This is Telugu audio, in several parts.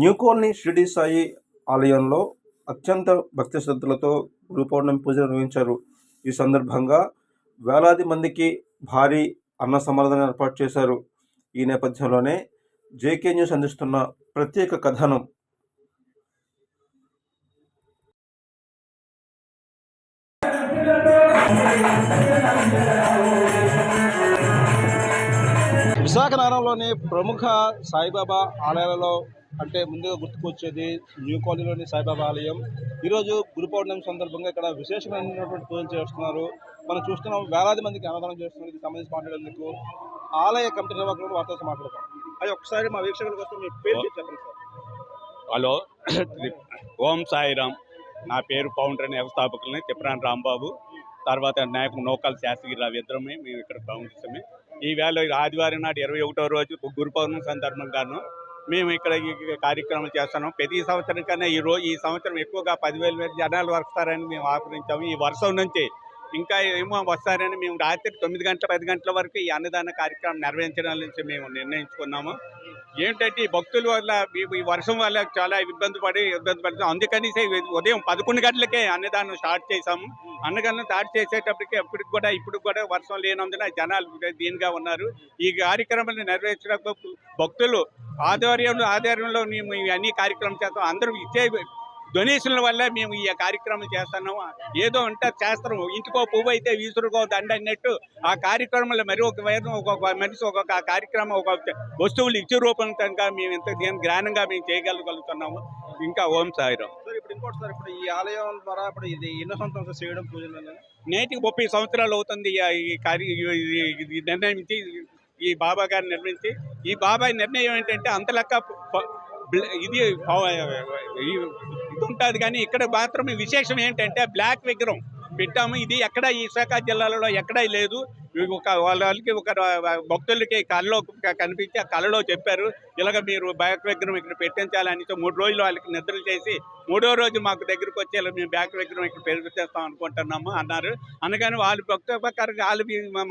న్యూ కాలనీ షిరిడి సాయి ఆలయంలో అత్యంత భక్తి శ్రద్ధలతో గురు పౌర్ణమి నిర్వహించారు. ఈ సందర్భంగా వేలాది మందికి భారీ అన్న సమర్థన ఏర్పాటు చేశారు. ఈ నేపథ్యంలోనే జేకే న్యూస్ అందిస్తున్న ప్రత్యేక కథనం. విశాఖ నగరంలోని ప్రముఖ సాయిబాబా ఆలయాలలో అంటే ముందుగా గుర్తుకొచ్చేది న్యూ కాలనీలోని సాయిబాబా ఆలయం. ఈరోజు గురు పౌర్ణమి సందర్భంగా ఇక్కడ విశేషమైనటువంటి పూజలు చేస్తున్నారు. మనం చూస్తున్నాం వేలాది మందికి అన్నదానం చేస్తున్నారు. ఇది సంబంధించి మాట్లాడేందుకు. ఆలయ కమిటీ నిర్వాహకులు వార్తలతో మాట్లాడతాం. అది ఒకసారి మా వీక్షకుల కోసం మీ పేరు చెప్పండి సార్. హలో ఓం సాయిరామ్ నా పేరు పౌండ్రని వ్యవస్థాపకులని తిప్పరాని రాంబాబు. తర్వాత నాయకు నోకాల శాస్త్రిరావు ఇద్దరమే. మేము ఇక్కడ ఫౌండర్సమే ఈ వేళ ఆదివారం నాడు ఇరవై ఒకటో రోజు గురు పౌర్ణమి సందర్భంగాను మేము ఇక్కడ ఈ కార్యక్రమం చేస్తున్నాం. ప్రతి సంవత్సరం కన్నా ఈ రోజు ఈ సంవత్సరం ఎక్కువగా పదివేల వేల జనాలు వస్తారని మేము ఆహ్వానించాము ఈ వర్షం నుంచి ఇంకా ఏమో వస్తారని మేము రాత్రి తొమ్మిది గంటల పది గంటల వరకు ఈ అన్నదాన కార్యక్రమం నిర్వహించడం నుంచి మేము నిర్ణయించుకున్నాము. ఏంటంటే ఈ భక్తుల వల్ల ఈ- వర్షం వల్ల చాలా ఇబ్బంది పడి ఇబ్బంది పడుతుంది అందుకని ఉదయం పదకొండు గంటలకే అన్నదానం స్టార్ట్ చేశాము. అన్నదానం స్టార్ట్ చేసేటప్పటికి అప్పటికి కూడా ఇప్పుడు కూడా వర్షం లేనందున జనాలు దీనిగా ఉన్నారు. ఈ కార్యక్రమాన్ని నెరవేర్చడానికి భక్తులు ఆధ్వర్యంలో ఆధ్వర్యంలో మేము అన్ని కార్యక్రమం చేస్తాం. అందరూ ఇచ్చే డొనేషన్ల వల్ల మేము ఈ కార్యక్రమం చేస్తున్నాము. ఏదో ఉంటే చేస్తాం ఇంటికో పువ్వు అయితే వీసురుకో దండ అన్నట్టు ఆ కార్యక్రమంలో మరి ఒక ఒక్కొక్క మనిషి ఒక్కొక్క కార్యక్రమం ఒక వస్తువులు ఇచ్చే రూపం కనుక మేము ఇంత దీని జ్ఞానంగా మేము చేయగలుగుతున్నాము. ఇంకా ఓం సాయిరాం సార్ ఇప్పుడు ఇంకోటి సార్ ఇప్పుడు ఈ ఆలయం ద్వారా ఇప్పుడు ఇది ఎన్నో సంవత్సరం చేయడం పూజలు అనేది? నేటికి ముప్పై సంవత్సరాలు అవుతుంది ఈ- ఈ కార్య ఈ- ఈ- ఈ నిర్ణయించి ఈ బాబా గారు నిర్మించి ఈ బాబాయ్ నిర్ణయం ఏంటంటే అంతలెక్క ప- బ్ల- ఇది పవ- ఈ- ఇది ఉంటుంది కానీ ఇక్కడ మాత్రం విశేషం ఏంటంటే బ్లాక్ విగ్రహం. పెట్టాము. ఇది ఎక్కడ ఈ విశాఖ జిల్లాలో ఎక్కడా లేదు. ఒక వాళ్ళ వాళ్ళకి ఒక భక్తులకి కళ్ళలో కనిపించి ఆ కళ్ళలో చెప్పారు. ఇలాగ మీరు బ్యాక్ విగ్రహం ఇక్కడ పెట్టించాలని మూడు రోజులు వాళ్ళకి నిద్రలు చేసి మూడో రోజు మాకు దగ్గరికి వచ్చి ఇలా మేము బ్యాక్ విగ్రహం ఇక్కడ పెరుగుతేస్తాం అనుకుంటున్నాము అన్నారు. అనగానే వాళ్ళ భక్తుల ప్రకారంగా వాళ్ళు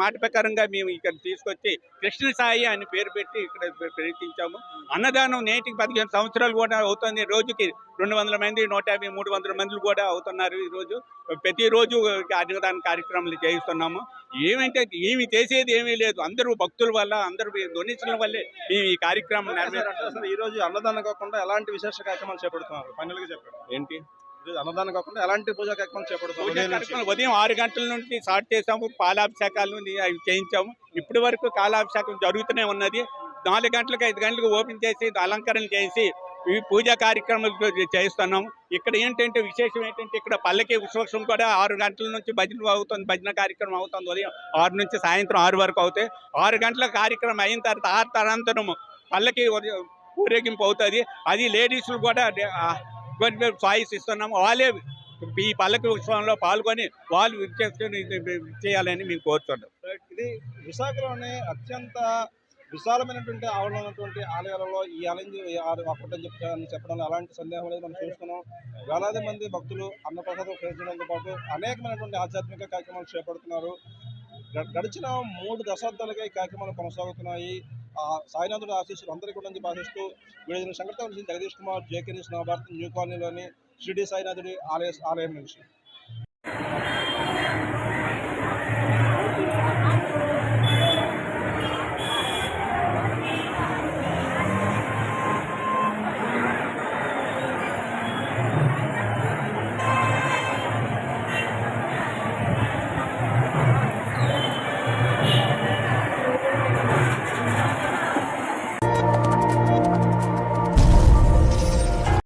మాట ప్రకారంగా మేము ఇక్కడ తీసుకొచ్చి కృష్ణ సాయి అని పేరు పెట్టి ఇక్కడ ప్రయత్నించాము. అన్నదానం నేటికి పదిహేను సంవత్సరాలు కూడా అవుతుంది. రోజుకి రెండు వందల మంది నూట యాభై మూడు వందల మంది కూడా అవుతున్నారు ఈరోజు ప్రతిరోజు అన్నదాన కార్యక్రమాలు చేయిస్తున్నాము. ఏమంటే ఏమి చేసేది ఏమీ లేదు. అందరూ భక్తుల వల్ల అందరూ డొనేషన్ల వల్లే ఈ కార్యక్రమం నెరవేరు ఈ రోజు అన్నదానం కాకుండా ఎలాంటి విశేష కార్యక్రమాలు చేపడుతున్నారు? ఫైనల్గా చెప్పండి. ఏంటి? రోజు అన్నదానం కాకుండా ఎలాంటి పూజా కార్యక్రమాలు చేపడుతున్నారు? ఉదయం ఆరు గంటల నుండి స్టార్ట్ చేసాము పాలాభిషేకాలు అవి చేయించాము. ఇప్పటి వరకు కాలాభిషేకం జరుగుతూనే ఉన్నది. నాలుగు గంటలకు ఐదు గంటలకు ఓపెన్ చేసి అలంకరణ చేసి ఈ పూజా కార్యక్రమాలు చేస్తున్నాం ఇక్కడ ఏంటంటే విశేషం ఏంటంటే ఇక్కడ పల్లకి ఉత్సవం కూడా ఆరు గంటల నుంచి భజన అవుతుంది భజన కార్యక్రమం అవుతుంది. ఉదయం ఆరు నుంచి సాయంత్రం ఆరు వరకు అవుతాయి. ఆరు గంటల కార్యక్రమం అయిన తర్వాత ఆరు తరంతరం పల్లకి ఊరేగింపు అవుతుంది. అది లేడీస్లు కూడా సాయిస్ చాయిస్ ఇస్తున్నాము. వాళ్ళే ఈ పల్లకి ఉత్సవంలో పాల్గొని వాళ్ళు ఇది చేయాలని మేము కోరుతున్నాం. ఇది విశాఖలోనే అత్యంత విశాలమైనటువంటి ఆవరణ ఉన్నటువంటి ఆలయాలలో ఈ ఆలయం ఈ చెప్తాను చెప్పడంలో అలాంటి సందేహం లేదు. మనం చూస్తున్నాం. వేలాది మంది భక్తులు అన్నప్రసాదం సేవించడంతో పాటు అనేకమైనటువంటి ఆధ్యాత్మిక కార్యక్రమాలు చేపడుతున్నారు. గ- గడిచిన మూడు దశాబ్దాలుగా ఈ కార్యక్రమాలు కొనసాగుతున్నాయి. ఆ సాయినాథుడు ఆశీస్సులు అందరికీ కూడా భాషిస్తూ వీడిన సంఘటన Jagadish Kumar JK news Navabharat new కాలనీలోని షిరిడి సాయినాథుడి ఆలయ ఆలయం నుంచి.